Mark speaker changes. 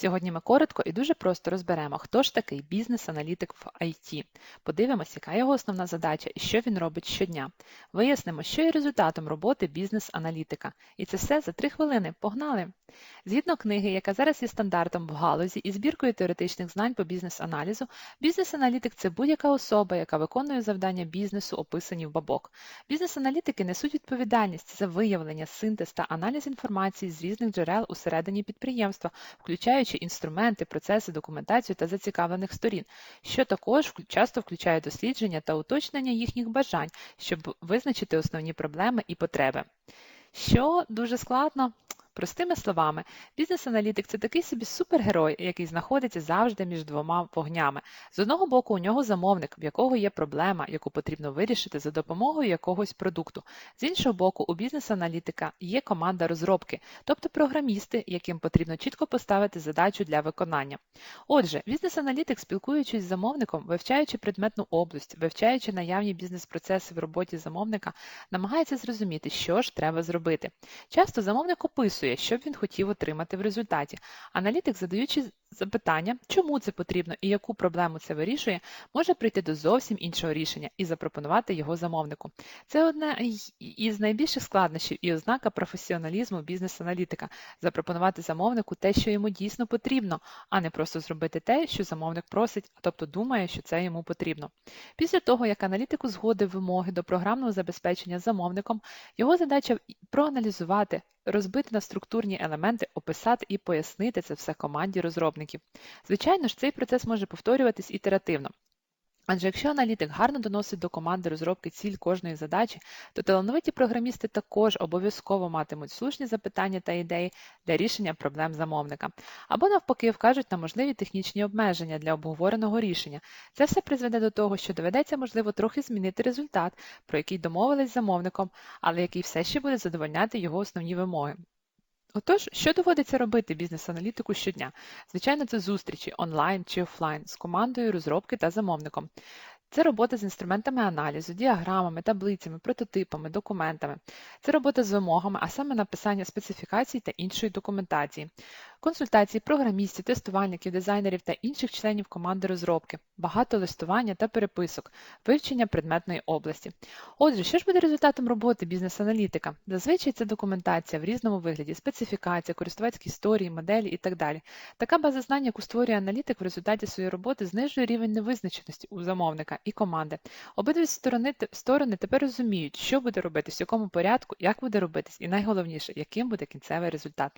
Speaker 1: Сьогодні ми коротко і дуже просто розберемо, хто ж такий бізнес-аналітик в IT. Подивимося, яка його основна задача і що він робить щодня. Вияснимо, що є результатом роботи бізнес-аналітика. І це все за три хвилини. Погнали! Згідно книги, яка зараз є стандартом в галузі і збіркою теоретичних знань по бізнес-аналізу, бізнес-аналітик це будь-яка особа, яка виконує завдання бізнесу, описані в бабок. Бізнес-аналітики несуть відповідальність за виявлення, синтез та аналіз інформації з різних джерел усередині підприємства, включаючи інструменти, процеси, документацію та зацікавлених сторін, що також часто включає дослідження та уточнення їхніх бажань, щоб визначити основні проблеми і потреби. Що дуже складно, Простими словами, бізнес-аналітик це такий собі супергерой, який знаходиться завжди між двома вогнями. З одного боку, у нього замовник, в якого є проблема, яку потрібно вирішити за допомогою якогось продукту. З іншого боку, у бізнес-аналітика є команда розробки, тобто програмісти, яким потрібно чітко поставити задачу для виконання. Отже, бізнес-аналітик, спілкуючись з замовником, вивчаючи предметну область, вивчаючи наявні бізнес-процеси в роботі замовника, намагається зрозуміти, що ж треба зробити. Часто замовник описує, описує, що він хотів отримати в результаті. Аналітик, задаючи запитання, чому це потрібно і яку проблему це вирішує, може прийти до зовсім іншого рішення і запропонувати його замовнику. Це одна із найбільших складнощів і ознака професіоналізму бізнес-аналітика запропонувати замовнику те, що йому дійсно потрібно, а не просто зробити те, що замовник просить, а тобто думає, що це йому потрібно. Після того, як аналітик узгодив вимоги до програмного забезпечення замовником, його задача проаналізувати, розбити на структурні елементи, описати і пояснити це все команді розробників. Звичайно ж, цей процес може повторюватись ітеративно. Адже якщо аналітик гарно доносить до команди розробки ціль кожної задачі, то талановиті програмісти також обов'язково матимуть слушні запитання та ідеї для рішення проблем замовника, або навпаки вкажуть на можливі технічні обмеження для обговореного рішення. Це все призведе до того, що доведеться, можливо, трохи змінити результат, про який домовились замовником, але який все ще буде задовольняти його основні вимоги. Отож, що доводиться робити бізнес-аналітику щодня? Звичайно, це зустрічі онлайн чи офлайн з командою розробки та замовником. Це робота з інструментами аналізу, діаграмами, таблицями, прототипами, документами. Це робота з вимогами, а саме написання специфікацій та іншої документації консультації програмістів, тестувальників, дизайнерів та інших членів команди розробки, багато листування та переписок, вивчення предметної області. Отже, що ж буде результатом роботи бізнес-аналітика? Зазвичай це документація в різному вигляді, специфікація, користувацькі історії, моделі і так далі. Така база знань, яку створює аналітик в результаті своєї роботи, знижує рівень невизначеності у замовника і команди. Обидві сторони, сторони тепер розуміють, що буде робитись, в якому порядку, як буде робитись, і найголовніше, яким буде кінцевий результат.